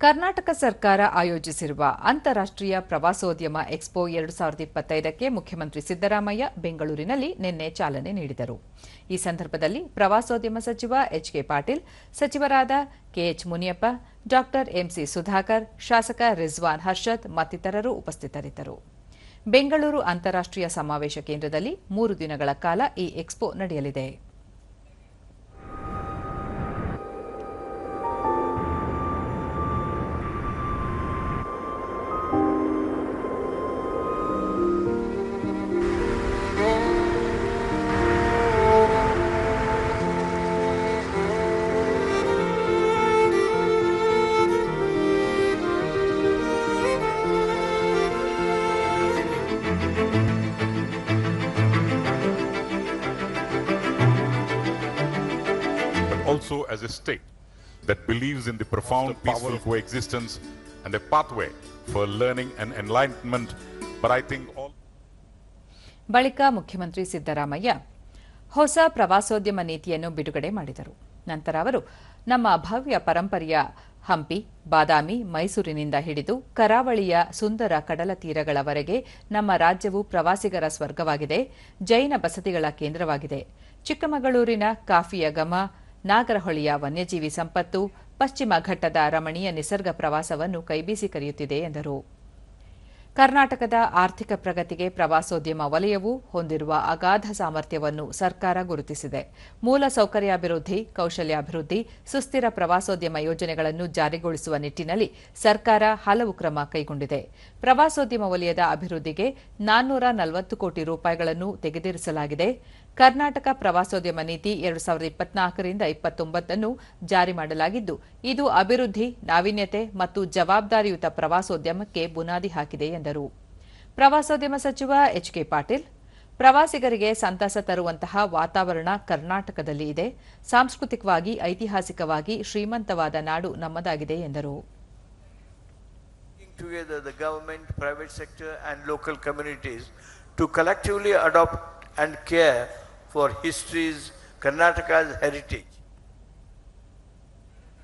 ಕರ್ನಾಟಕ ಸರ್ಕಾರ ಆಯೋಜಿಸಿರುವ ಅಂತಾರಾಷ್ಟ್ರೀಯ ಪ್ರವಾಸೋದ್ಯಮ ಎಕ್ಸ್ಪೋ ಎರಡು ಸಾವಿರದ ಇಪ್ಪತ್ತೈದಕ್ಕೆ ಮುಖ್ಯಮಂತ್ರಿ ಸಿದ್ದರಾಮಯ್ಯ ಬೆಂಗಳೂರಿನಲ್ಲಿ ನಿನ್ನೆ ಚಾಲನೆ ನೀಡಿದರು. ಈ ಸಂದರ್ಭದಲ್ಲಿ ಪ್ರವಾಸೋದ್ಯಮ ಸಚಿವ ಎಚ್ ಕೆ ಪಾಟೀಲ್, ಸಚಿವರಾದ ಕೆಎಚ್ ಮುನಿಯಪ್ಪ ಡಾ ಎಂಸಿ ಸುಧಾಕರ್, ಶಾಸಕ ರಿಜ್ವಾನ್ ಹರ್ಷದ್ ಮತ್ತಿತರರು ಉಪಸ್ಥಿತರಿದ್ದರು. ಬೆಂಗಳೂರು ಅಂತಾರಾಷ್ಟ್ರೀಯ ಸಮಾವೇಶ ಕೇಂದ್ರದಲ್ಲಿ ಮೂರು ದಿನಗಳ ಕಾಲ ಈ ಎಕ್ಸ್ಪೋ ನಡೆಯಲಿದೆ. Also as a state that believes in the profound peaceful coexistence and a pathway for learning and enlightenment. But I think all. ಬಳಿಕ ಮುಖ್ಯಮಂತ್ರಿ ಸಿದ್ದರಾಮಯ್ಯ ಹೊಸ ಪ್ರವಾಸೋದ್ಯಮ ನೀತಿಯನ್ನು ಬಿಡುಗಡೆ ಮಾಡಿದರು ನಂತರ ಅವರು ನಮ್ಮ ಭವ್ಯ ಪರಂಪರೆಯ ಹಂಪಿ ಬಾದಾಮಿ ಮೈಸೂರಿನಿಂದ ಹಿಡಿದು ಕರಾವಳಿಯ ಸುಂದರ ಕಡಲ ತೀರಗಳವರೆಗೆ ನಮ್ಮ ರಾಜ್ಯವು ಪ್ರವಾಸಿಗರ ಸ್ವರ್ಗವಾಗಿದೆ ಜೈನ ಬಸತಿಗಳ ಕೇಂದ್ರವಾಗಿದೆ ಚಿಕ್ಕಮಗಳೂರಿನ ಕಾಫಿಯ ಘಮ ನಾಗರಹೊಳಿಯ ವನ್ಯಜೀವಿ ಸಂಪತ್ತು ಪಶ್ಚಿಮ ಘಟ್ಟದ ರಮಣೀಯ ನಿಸರ್ಗ ಪ್ರವಾಸವನ್ನು ಕೈಬೀಸಿ ಕರೆಯುತ್ತಿದೆ ಎಂದರು. ಕರ್ನಾಟಕದ ಆರ್ಥಿಕ ಪ್ರಗತಿಗೆ ಪ್ರವಾಸೋದ್ಯಮ ವಲಯವು ಹೊಂದಿರುವ ಅಗಾಧ ಸಾಮರ್ಥ್ಯವನ್ನು ಸರ್ಕಾರ ಗುರುತಿಸಿದೆ. ಮೂಲ ಸೌಕರ್ಯಾಭಿವೃದ್ಧಿ, ಕೌಶಲ್ಯಾಭಿವೃದ್ಧಿ, ಸುಸ್ಥಿರ ಪ್ರವಾಸೋದ್ಯಮ ಯೋಜನೆಗಳನ್ನು ಜಾರಿಗೊಳಿಸುವ ನಿಟ್ಟಿನಲ್ಲಿ ಸರ್ಕಾರ ಹಲವು ಕ್ರಮ ಕೈಗೊಂಡಿದೆ. ಪ್ರವಾಸೋದ್ಯಮ ವಲಯದ ಅಭಿವೃದ್ಧಿಗೆ ನಾನ್ನೂರ ನಲವತ್ತು ಕೋಟಿ ರೂಪಾಯಿಗಳನ್ನು ತೆಗೆದಿರಿಸಲಾಗಿದೆ. ಕರ್ನಾಟಕ ಪ್ರವಾಸೋದ್ಯಮ ನೀತಿ ಎರಡು ಸಾವಿರದ ಇಪ್ಪತ್ನಾಲ್ಕರಿಂದ ಇಪ್ಪತ್ತೊಂಬತ್ತನ್ನು ಜಾರಿ ಮಾಡಲಾಗಿದ್ದು, ಇದು ಅಭಿವೃದ್ಧಿ, ನಾವೀನ್ಯತೆ ಮತ್ತು ಜವಾಬ್ದಾರಿಯುತ ಪ್ರವಾಸೋದ್ಯಮಕ್ಕೆ ಬುನಾದಿ ಹಾಕಿದೆ ಎಂದರು. ಪ್ರವಾಸೋದ್ಯಮ ಸಚಿವ ಎಚ್ ಕೆ ಪಾಟೀಲ್ ಪ್ರವಾಸಿಗರಿಗೆ ಸಂತಸ ತರುವಂತಹ ವಾತಾವರಣ ಕರ್ನಾಟಕದಲ್ಲಿ ಇದೆ ಸಾಂಸ್ಕೃತಿಕವಾಗಿ ಐತಿಹಾಸಿಕವಾಗಿ ಶ್ರೀಮಂತವಾದ ನಾಡು ನಮ್ಮದಾಗಿದೆ ಎಂದರು together the government, private sector and local communities to collectively adopt and care for history's Karnataka's heritage.